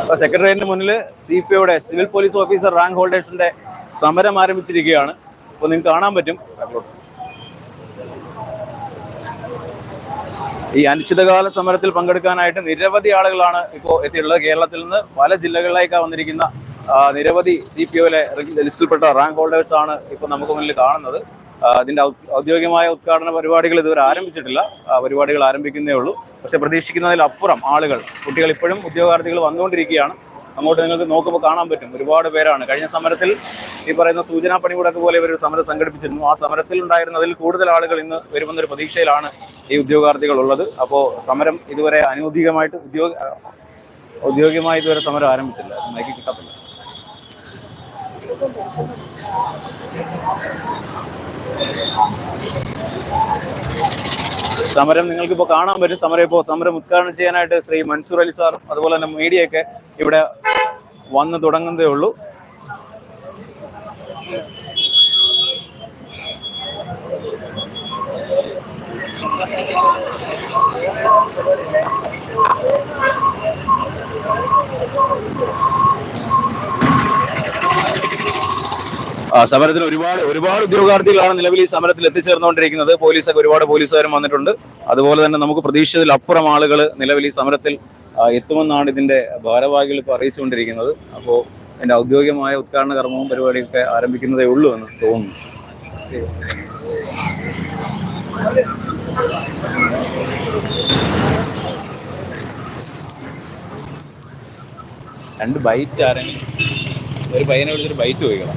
അപ്പൊ സെക്രട്ടേറിയറ്റിന് മുന്നിൽ സി പി ഐയുടെ സിവിൽ പോലീസ് ഓഫീസർ റാങ്ക് ഹോൾഡേഴ്സിന്റെ സമരം ആരംഭിച്ചിരിക്കുകയാണ്. അപ്പൊ നിങ്ങൾക്ക് കാണാൻ പറ്റും. ഈ അനിശ്ചിതകാല സമരത്തിൽ പങ്കെടുക്കാനായിട്ട് നിരവധി ആളുകളാണ് ഇപ്പോൾ എത്തിയിട്ടുള്ളത്. കേരളത്തിൽ നിന്ന് പല ജില്ലകളിലേക്കാണ് വന്നിരിക്കുന്ന നിരവധി സി പി ഒയിലെ ലിസ്റ്റിൽപ്പെട്ട റാങ്ക് ഹോൾഡേഴ്സ് ആണ് ഇപ്പോൾ നമുക്ക് മുന്നിൽ കാണുന്നത്. അതിന്റെ ഔദ്യോഗികമായ ഉദ്ഘാടന പരിപാടികൾ ഇതുവരെ ആരംഭിച്ചിട്ടില്ല. പരിപാടികൾ ആരംഭിക്കുന്നേ ഉള്ളൂ. പക്ഷെ പ്രതീക്ഷിക്കുന്നതിലപ്പുറം ആളുകൾ കുട്ടികൾ ഇപ്പോഴും ഉദ്യോഗാർത്ഥികൾ വന്നുകൊണ്ടിരിക്കുകയാണ്. അങ്ങോട്ട് നിങ്ങൾക്ക് നോക്കുമ്പോൾ കാണാൻ പറ്റും. ഒരുപാട് പേരാണ്. കഴിഞ്ഞ സമരത്തിൽ ഈ പറയുന്ന സൂചനാ പണിമുടക്ക് പോലെ ഒരു സമരം സംഘടിപ്പിച്ചിരുന്നു. ആ സമരത്തിൽ ഉണ്ടായിരുന്ന അതിൽ കൂടുതൽ ആളുകൾ ഇന്ന് വരുമെന്നൊരു പ്രതീക്ഷയിലാണ് ഈ ഉദ്യോഗാർത്ഥികൾ ഉള്ളത്. അപ്പോൾ സമരം ഇതുവരെ അനൗദ്യോഗികമായിട്ട് ഉദ്യോഗ ഔദ്യോഗികമായി ഇതുവരെ സമരം ആരംഭിച്ചില്ല. മൈക്ക് കിട്ടത്തില്ല. സമരം നിങ്ങൾക്ക് ഇപ്പോൾ കാണാൻ പറ്റും. സമരം ഇപ്പോൾ സമരം ഉദ്ഘാടനം ചെയ്യാനായിട്ട് ശ്രീ മൻസൂർ അലി സാർ അതുപോലെ തന്നെ മീഡിയ ഒക്കെ ഇവിടെ വന്ന് തുടങ്ങുന്നതേ ഉള്ളൂ. ആ, സമരത്തിന് ഒരുപാട് ഒരുപാട് ഉദ്യോഗാർത്ഥികളാണ് നിലവിൽ ഈ സമരത്തിൽ എത്തിച്ചേർന്നുകൊണ്ടിരിക്കുന്നത്. പോലീസൊക്കെ ഒരുപാട് പോലീസുകാരും വന്നിട്ടുണ്ട്. അതുപോലെ തന്നെ നമുക്ക് പ്രതീക്ഷിച്ചതിൽ അപ്പുറം ആളുകൾ നിലവിൽ ഈ സമരത്തിൽ എത്തുമെന്നാണ് ഇതിന്റെ ഭാരവാഹികൾ ഇപ്പോൾ അറിയിച്ചുകൊണ്ടിരിക്കുന്നത്. അപ്പോൾ അതിന്റെ ഔദ്യോഗികമായ ഉദ്ഘാടന കർമ്മവും പരിപാടിയൊക്കെ ആരംഭിക്കുന്നതേ ഉള്ളൂ എന്ന് തോന്നുന്നു. രണ്ട് ബൈറ്റ് ആരെങ്കിലും ഒരു പയ്യനെ വിളിച്ചൊരു ബൈറ്റ് ചോദിക്കണം.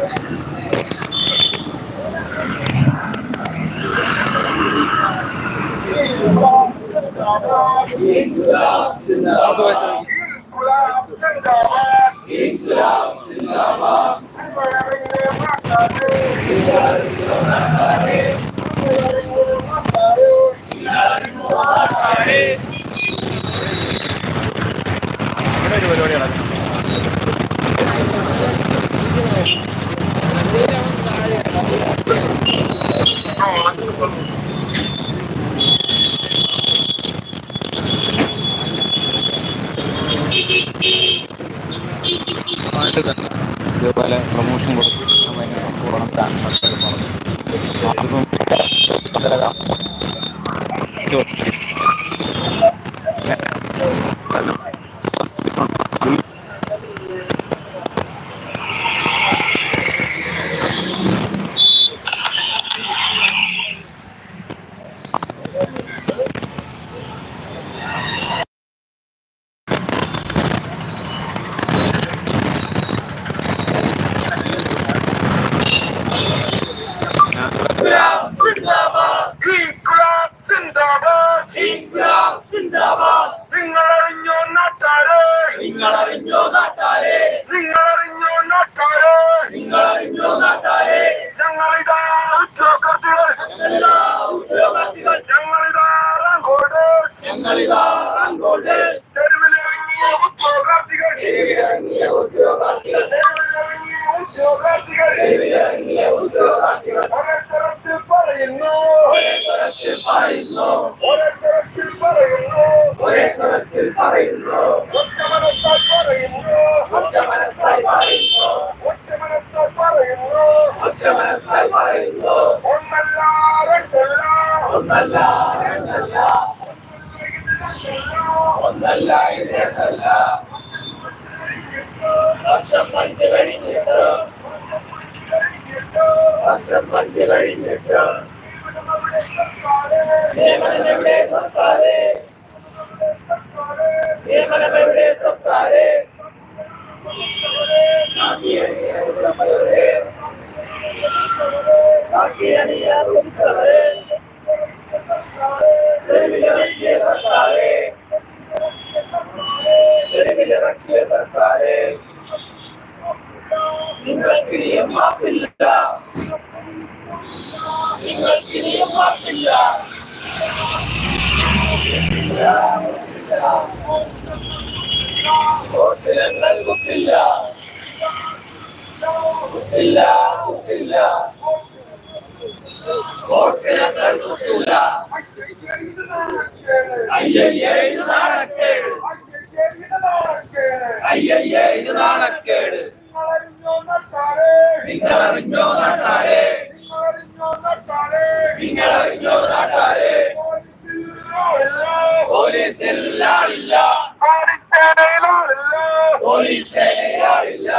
ഇവിടെ ഒരു പരിപാടി നടക്കുന്നുണ്ട് കൃത്യമായിട്ട് തന്നെ ഇതേപോലെ പ്രൊമോഷൻ കൊടുത്ത് ഭയങ്കര സംഭവമാണ് താങ്കൾ പറഞ്ഞു ആൽബം റാങ്കോഡേഴ്സ് ഞങ്ങളിതാ റാങ്കോഡേഴ്സ് തെരുവിലിറങ്ങിയ ഉദ്യോഗാർത്ഥികൾ തെരുവിലിറങ്ങിയ ഉദ്യോഗാർത്ഥികൾ തെരുവിലിറങ്ങിയ ഉദ്യോഗാർത്ഥികൾ തെരുവിലിറങ്ങിയ ഉദ്യോഗാർത്ഥികൾ ഒരേ തരത്തിൽ പറയുന്നു ഒരേ തരത്തിൽ പറയുന്നു ഒരേ തരത്തിൽ പറയുന്നു ഒരേ തരത്തിൽ പറയുന്നു ഒറ്റ മനസ്സായി പറയുന്നു ഒറ്റ മനസ്സായി പറയുന്നു ഒറ്റ മനസ്സായി പറയുന്നു ഒറ്റ മനസ്സായി പറയുന്നു ഒന്നല്ല രണ്ടല്ല ഒന്നല്ല ഇത് രണ്ടല്ല വർഷം പഞ്ച് കഴിഞ്ഞിട്ട് വർഷം പഞ്ച് കഴിഞ്ഞിട്ട് നിയമനമെവിടെ സർക്കാരെ നിയമനമെവിടെ സർക്കാരെ വോട്ടിലെന്നാൽ കുത്തില്ല കുത്തില്ല കുത്തില്ല വോട്ടിലെന്നാൽ കുത്തില്ല അയ്യയ്യേ ഇത് നാണക്കേട് അയ്യയ്യേ ഇത് നാണക്കേട് നിങ്ങളറിഞ്ഞോ നാട്ടാരെ നിങ്ങളറിഞ്ഞോ നാട്ടാരെ പോലീസിൽ ആളില്ല പോലീസ് ആളില്ല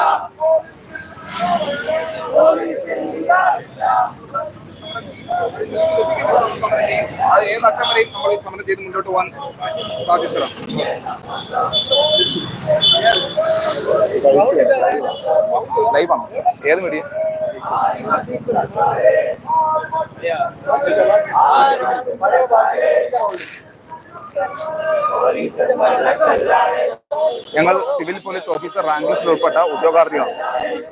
അത് ഏത് അറ്റം വരെയും നമ്മൾ സമരം ചെയ്ത് മുന്നോട്ട് പോകാൻ ബാധ്യസ്ഥരാണ് ലൈവാണ് ഏത് മീഡിയ ഞങ്ങൾ സിവിൽ പോലീസ് ഓഫീസർ റാങ്ക് ലിസ്റ്റിൽ ഉൾപ്പെട്ട ഉദ്യോഗാർത്ഥിയാണ്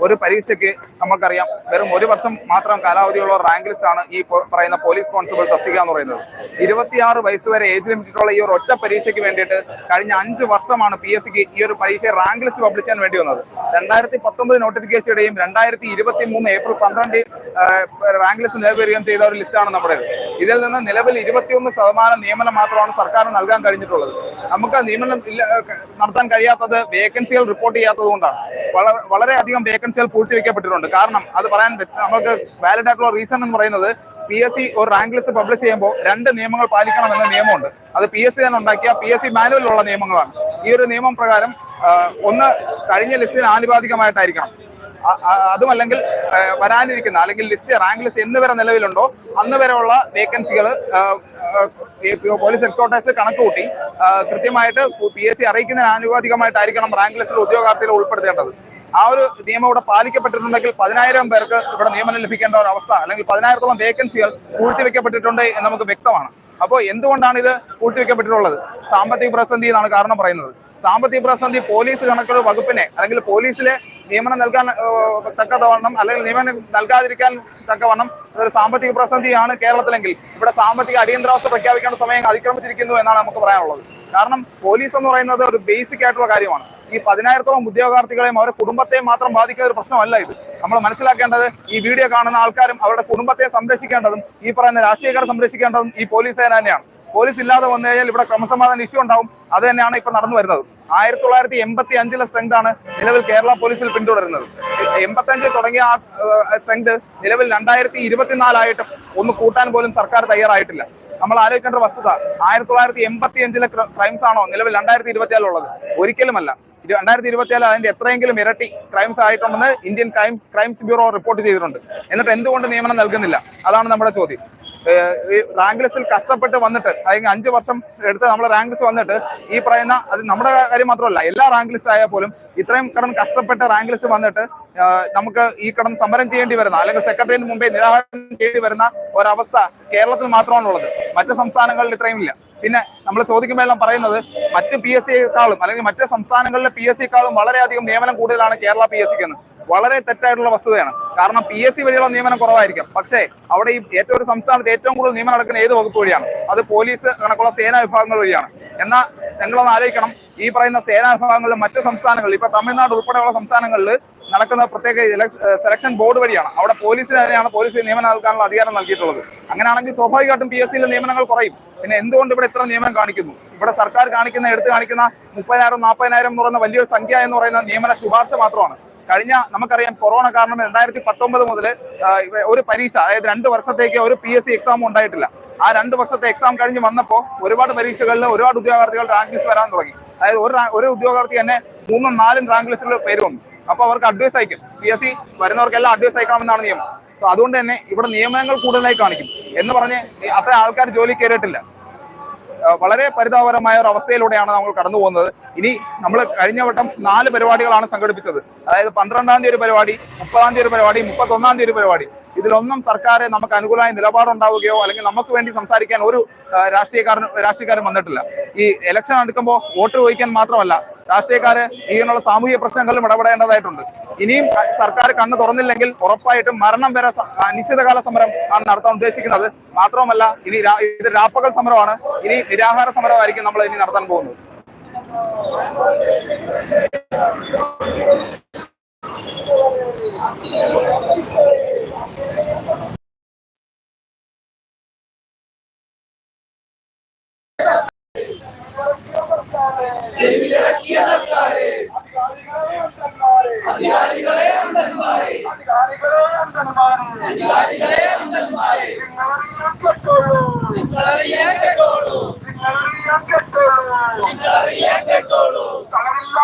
ഒരു പരീക്ഷയ്ക്ക് നമുക്കറിയാം വെറും ഒരു വർഷം മാത്രം കാലാവധിയുള്ള റാങ്ക് ലിസ്റ്റ് ആണ് ഈ പറയുന്ന പോലീസ് കോൺസ്റ്റബിൾ തസ്തിക എന്ന് പറയുന്നത്. ഇരുപത്തിയാറ് വയസ്സ് വരെ ഏജ് ലിമിറ്റുള്ള ഈ ഒരു ഒറ്റ പരീക്ഷയ്ക്ക് വേണ്ടിയിട്ട് കഴിഞ്ഞ അഞ്ച് വർഷമാണ് പി എസ് സിക്ക് ഈ ഒരു പരീക്ഷ റാങ്ക് ലിസ്റ്റ് പബ്ലിഷ് ചെയ്യാൻ വേണ്ടി വന്നത്. രണ്ടായിരത്തി പത്തൊമ്പത് നോട്ടിഫിക്കേഷനുടെയും രണ്ടായിരത്തി ഇരുപത്തി മൂന്ന് ഏപ്രിൽ പന്ത്രണ്ട് റാങ്ക് ലിസ്റ്റ് നിലവിലുകയും ചെയ്ത ഒരു ലിസ്റ്റാണ് നമ്മുടെ ഇതിൽ നിന്ന് നിലവിൽ ഇരുപത്തിയൊന്ന് ശതമാനം നിയമനം മാത്രമാണ് സർക്കാർ നൽകാൻ കഴിഞ്ഞിട്ടുള്ളത്. നമുക്ക് നിയമനം ഇല്ല നടത്താൻ കഴിയാത്തത് വേക്കൻസികൾ റിപ്പോർട്ട് ചെയ്യാത്തത് കൊണ്ടാണ്. വളരെ വളരെയധികം വേക്കൻസികൾ പൂഴ്ത്തിവെക്കപ്പെട്ടിട്ടുണ്ട്. കാരണം അത് പറയാൻ നമുക്ക് വാലിഡ് ആയിട്ടുള്ള റീസൺ എന്ന് പറയുന്നത് പി എസ് സി ഒരു റാങ്ക് ലിസ്റ്റ് പബ്ലിഷ് ചെയ്യുമ്പോൾ രണ്ട് നിയമങ്ങൾ പാലിക്കണം എന്ന നിയമമുണ്ട്. അത് പി എസ് സി തന്നെ ഉണ്ടാക്കിയ പി എസ് സി മാനുവലിലുള്ള നിയമങ്ങളാണ്. ഈ ഒരു നിയമം പ്രകാരം ഒന്ന് കഴിഞ്ഞ ലിസ്റ്റിന് ആനുപാതികമായിട്ടായിരിക്കണം. അതുമല്ലെങ്കിൽ വരാനിരിക്കുന്ന അല്ലെങ്കിൽ ലിസ്റ്റ് റാങ്ക് ലിസ്റ്റ് എന്ന് വരെ നിലവിലുണ്ടോ അന്ന് വരെയുള്ള വേക്കൻസികൾ പോലീസ് ഹെഡ്ക്വാർട്ടേഴ്സ് കണക്കുകൂട്ടി കൃത്യമായിട്ട് പി എസ് സി അറിയിക്കുന്നതിന് ആനുപാതികമായിട്ടായിരിക്കണം റാങ്ക് ലിസ്റ്റിൽ ഉദ്യോഗാർത്ഥികളെ ഉൾപ്പെടുത്തേണ്ടത്. ആ ഒരു നിയമം ഇവിടെ പാലിക്കപ്പെട്ടിട്ടുണ്ടെങ്കിൽ പതിനായിരം പേർക്ക് ഇവിടെ നിയമനം ലഭിക്കേണ്ട ഒരു അവസ്ഥ അല്ലെങ്കിൽ പതിനായിരത്തോളം വേക്കൻസികൾ പൂഴ്ത്തിവെക്കപ്പെട്ടിട്ടുണ്ട് എന്ന് നമുക്ക് വ്യക്തമാണ്. അപ്പോൾ എന്തുകൊണ്ടാണ് ഇത് പൂഴ്ത്തിവെക്കപ്പെട്ടിട്ടുള്ളത്? സാമ്പത്തിക പ്രതിസന്ധി എന്നാണ് കാരണം പറയുന്നത്. സാമ്പത്തിക പ്രതിസന്ധി പോലീസ് കണക്കുള്ള വകുപ്പിനെ അല്ലെങ്കിൽ പോലീസിലെ നിയമനം നൽകാൻ തക്കതവണ്ണം അല്ലെങ്കിൽ നിയമനം നൽകാതിരിക്കാൻ തക്കവണ്ണം ഒരു സാമ്പത്തിക പ്രതിസന്ധിയാണ് കേരളത്തിലെങ്കിൽ. ഇവിടെ സാമ്പത്തിക അടിയന്തരാവസ്ഥ പ്രഖ്യാപിക്കേണ്ട സമയം അതിക്രമിച്ചിരിക്കുന്നു എന്നാണ് നമുക്ക് പറയാനുള്ളത്. കാരണം പോലീസ് എന്ന് പറയുന്നത് ഒരു ബേസിക് ആയിട്ടുള്ള കാര്യമാണ്. ഈ പതിനായിരത്തോളം ഉദ്യോഗാർത്ഥികളെയും അവരുടെ കുടുംബത്തെയും മാത്രം ബാധിക്കുന്ന ഒരു പ്രശ്നമല്ല ഇത്. നമ്മൾ മനസ്സിലാക്കേണ്ടത് ഈ വീഡിയോ കാണുന്ന ആൾക്കാരും അവരുടെ കുടുംബത്തെ സംരക്ഷിക്കേണ്ടതും ഈ പറയുന്ന രാഷ്ട്രീയക്കാരെ സംരക്ഷിക്കേണ്ടതും ഈ പോലീസ് സേന തന്നെയാണ്. പോലീസ് ഇല്ലാതെ വന്നു കഴിഞ്ഞാൽ ഇവിടെ ക്രമസമാധാന ഇഷ്യൂ ഉണ്ടാവും. അത് തന്നെയാണ് ഇപ്പൊ നടന്നു വരുന്നത്. ആയിരത്തി തൊള്ളായിരത്തി എൺപത്തി അഞ്ചിലെ സ്ട്രെങ്ത് ആണ് നിലവിൽ കേരള പോലീസിൽ പിന്തുടരുന്നത്. എൺപത്തി അഞ്ചിൽ തുടങ്ങിയ ആ സ്ട്രെങ്ത് നിലവിൽ രണ്ടായിരത്തി ഇരുപത്തിനാലായിട്ടും ഒന്ന് കൂട്ടാൻ പോലും സർക്കാർ തയ്യാറായിട്ടില്ല. നമ്മൾ ആലോചിക്കേണ്ട വസ്തുത ആയിരത്തി തൊള്ളായിരത്തി എൺപത്തി അഞ്ചിലെ ക്രൈംസ് ആണോ നിലവിൽ രണ്ടായിരത്തി ഇരുപത്തിയാലുള്ളത് ഒരിക്കലുമല്ല. രണ്ടായിരത്തി ഇരുപത്തിയാൽ അതിന്റെ എത്രയെങ്കിലും ഇരട്ടി crimes ആയിട്ടുണ്ടെന്ന് Indian crimes crimes bureau report ചെയ്തിട്ടുണ്ട്. എന്നിട്ട് എന്തുകൊണ്ട് നിയമനം നൽകുന്നില്ല? അതാണ് നമ്മുടെ ചോദ്യം. റാങ്ക് ലിസ്റ്റിൽ കഷ്ടപ്പെട്ട് വന്നിട്ട് അല്ലെങ്കിൽ അഞ്ച് വർഷം എടുത്ത് നമ്മൾ റാങ്ക് ലിസ്റ്റ് വന്നിട്ട് ഈ പറയുന്ന അത് നമ്മുടെ കാര്യം മാത്രമല്ല എല്ലാ റാങ്ക് ലിസ്റ്റ് ആയാൽ പോലും ഇത്രയും കടന്ന് കഷ്ടപ്പെട്ട റാങ്ക് ലിസ്റ്റ് വന്നിട്ട് നമുക്ക് ഈ കടം സമരം ചെയ്യേണ്ടി വരുന്ന അല്ലെങ്കിൽ സെക്രട്ടറിയേറ്റ് മുമ്പേ നിരാഹാരം ചെയ്യേണ്ടി വരുന്ന ഒരവസ്ഥ കേരളത്തിൽ മാത്രമാണുള്ളത്. മറ്റ് സംസ്ഥാനങ്ങളിൽ ഇത്രയും ഇല്ല. പിന്നെ നമ്മൾ ചോദിക്കുമ്പോൾ എല്ലാം പറയുന്നത് മറ്റ് പി എസ് സിയെക്കാളും അല്ലെങ്കിൽ മറ്റ് സംസ്ഥാനങ്ങളിലെ പി എസ് സിക്കാളും വളരെയധികം നിയമനം കൂടുതലാണ് കേരള പി എസ് സിക്ക് എന്ന്. വളരെ തെറ്റായിട്ടുള്ള വസ്തുതയാണ്. കാരണം പി എസ് സി വഴിയുള്ള നിയമനം കുറവായിരിക്കും. പക്ഷേ അവിടെ ഈ ഏറ്റവും ഒരു സംസ്ഥാനത്ത് ഏറ്റവും കൂടുതൽ നിയമനം നടക്കുന്ന ഏത് വകുപ്പ് വഴിയാണ്? അത് പോലീസ് കണക്കുള്ള സേനാ വിഭാഗങ്ങൾ വഴിയാണ്. എന്നാൽ നിങ്ങളൊന്ന് ആലോചിക്കണം. ഈ പറയുന്ന സേനാ വിഭാഗങ്ങളിൽ മറ്റു സംസ്ഥാനങ്ങളിൽ ഇപ്പൊ തമിഴ്നാട് ഉൾപ്പെടെയുള്ള സംസ്ഥാനങ്ങളിൽ നടക്കുന്ന പ്രത്യേക സെലക്ഷൻ ബോർഡ് വഴിയാണ്. അവിടെ പോലീസിന് തന്നെയാണ് പോലീസിന് നിയമനം നൽകാനുള്ള അധികാരം നൽകിയിട്ടുള്ളത്. അങ്ങനെയാണെങ്കിൽ സ്വാഭാവികമായിട്ടും പി എസ് സിയിലെ നിയമനങ്ങൾ കുറയും. പിന്നെ എന്തുകൊണ്ട് ഇവിടെ ഇത്ര നിയമനം കാണിക്കുന്നു? ഇവിടെ സർക്കാർ കാണിക്കുന്ന എടുത്തു കാണിക്കുന്ന മുപ്പതിനായിരം നാൽപ്പതിനായിരം എന്ന് പറയുന്ന വലിയൊരു സംഖ്യ എന്ന് പറയുന്ന നിയമന ശുപാർശ മാത്രമാണ്. കഴിഞ്ഞ നമുക്കറിയാം കൊറോണ കാരണം രണ്ടായിരത്തി പത്തൊമ്പത് മുതൽ ഒരു പരീക്ഷ അതായത് രണ്ട് വർഷത്തേക്ക് ഒരു പി എസ് സി എക്സാം ഉണ്ടായിട്ടില്ല. ആ രണ്ട് വർഷത്തെ എക്സാം കഴിഞ്ഞ് വന്നപ്പോൾ ഒരുപാട് പരീക്ഷകളിൽ ഒരുപാട് ഉദ്യോഗാർത്ഥികൾ റാങ്ക് ലിസ്റ്റ് വരാൻ തുടങ്ങി. അതായത് ഒരു ഒരു ഉദ്യോഗാർത്ഥി തന്നെ മൂന്നും നാലും റാങ്ക് ലിസ്റ്റിൽ പേര് വന്നു. അപ്പൊ അവർക്ക് അഡ്വൈസ് അയക്കും. പി എസ് സി വരുന്നവർക്കെല്ലാം അഡ്വൈസ് അയക്കണമെന്നാണ് നിയമം. സോ അതുകൊണ്ട് തന്നെ ഇവിടെ നിയമനങ്ങൾ കൂടുതലായി കാണിക്കും. എന്ന് പറഞ്ഞ് അത്ര ആൾക്കാർ ജോലി കയറിയിട്ടില്ല. വളരെ പരിതാപകരമായ ഒരു അവസ്ഥയിലൂടെയാണ് നമ്മൾ കടന്നു പോകുന്നത്. ഇനി നമ്മൾ കഴിഞ്ഞ വട്ടം നാല് പരിപാടികളാണ് സംഘടിപ്പിച്ചത്. അതായത് പന്ത്രണ്ടാം തീയതി ഒരു പരിപാടി മുപ്പതാം തീയതി ഒരു പരിപാടി മുപ്പത്തൊന്നാം തീയതി ഒരു പരിപാടി. ഇതിലൊന്നും സർക്കാരെ നമുക്ക് അനുകൂലമായ നിലപാടുണ്ടാവുകയോ അല്ലെങ്കിൽ നമുക്ക് വേണ്ടി സംസാരിക്കാൻ ഒരു രാഷ്ട്രീയക്കാരൻ രാഷ്ട്രീയക്കാരും വന്നിട്ടില്ല. ഈ ഇലക്ഷൻ എടുക്കുമ്പോൾ വോട്ട് ചോദിക്കാൻ മാത്രമല്ല രാഷ്ട്രീയക്കാര് ഇങ്ങനെയുള്ള സാമൂഹിക പ്രശ്നങ്ങളിലും ഇടപെടേണ്ടതായിട്ടുണ്ട്. ഇനിയും സർക്കാർ കണ്ണു തുറന്നില്ലെങ്കിൽ ഉറപ്പായിട്ടും മരണം വരെ അനിശ്ചിതകാല സമരം ആണ് നടത്താൻ ഉദ്ദേശിക്കുന്നത്. മാത്രവുമല്ല ഇനി ഇത് രാപ്പകൽ സമരമാണ്. ഇനി നിരാഹാര സമരമായിരിക്കും നമ്മൾ ഇനി നടത്താൻ പോകുന്നത്. അധികാരികളെ അന്തന്മാരെ അധികാരികളെ അന്തന്മാരെ നിങ്ങളറിയാൻ കേട്ടോളൂ നിങ്ങളറിയാൻ കേട്ടോളൂ തളരില്ല